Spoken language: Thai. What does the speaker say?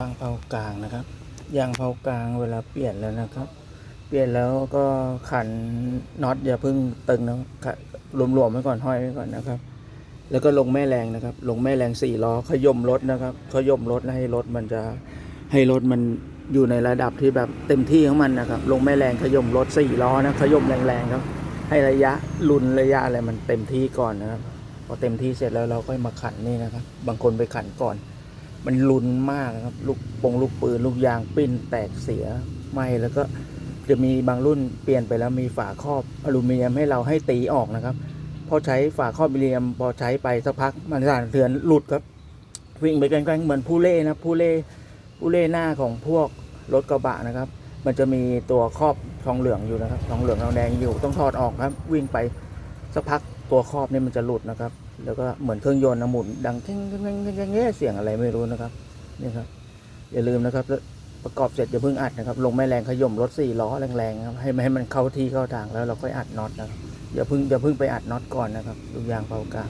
ยางเผากลางนะครับยางเผากลางเวลาเปลี่ยนแล้วนะครับ เปลี่ยนแล้วก็ขันน็อตอย่าเพิ่งตึงนะขะรวมๆไว้ก่อนห้อยไว้ก่อนนะครับ แล้วก็ลงแม่แรงนะครับ ลงแม่แรงสี่ล้อขย่มรถนะครับขย่มรถให้รถมันจะให้รถมันอยู่ในระดับที่แบบเต็มที่ของมันนะครับ ลงแม่แรงขย่มรถสี่ล้อนะขย่มแรงๆครับ ให้ระยะลุนระยะอะไรมันเต็มที่ก่อนนะครับพอเต็มที่เสร็จแล้วเราก็มาขันนี่นะครับ บางคนไปขันก่อน มันลุนมากครับ ลูกปงลูกปืน ลูกยางปิ้นแตกเสียไหมแล้วก็จะมีบางรุ่นเปลี่ยนไปแล้วมีฝาครอบอลูมิเนียมให้เราให้ตีออกนะครับ พอใช้ฝาครอบอลูมิเนียม พอใช้ไปสักพักมันสั่นเทือนหลุดครับ วิ่งไปแกล้งๆเหมือนผู้เล่นะผู้เล่ผู้เล่หน้าของพวกรถกระบะนะครับ มันจะมีตัวครอบทองเหลืองอยู่นะครับทองเหลืองทองแดงอยู่ต้องถอดออกครับ วิ่งไปสักพักตัวครอบนี่มันจะหลุดนะครับ แล้วก็เหมือนเครื่องยนต์นะหมุนดังเท่งเท่งเท่งเงเท่งเสียงอะไรไม่รู้นะครับนี่ครับ อย่าลืมนะครับแล้วประกอบเสร็จอย่าเพิ่งอัดนะครับ ลงแม่แรงขย่มรถสี่ล้อแรงๆครับให้มันให้มันเข้าที่เข้าทางแล้วเราค่อยอัดน็อตนะครับอย่าเพิ่งอย่าเพิ่งไปอัดน็อตก่อนนะครับลูกยางเบากลาง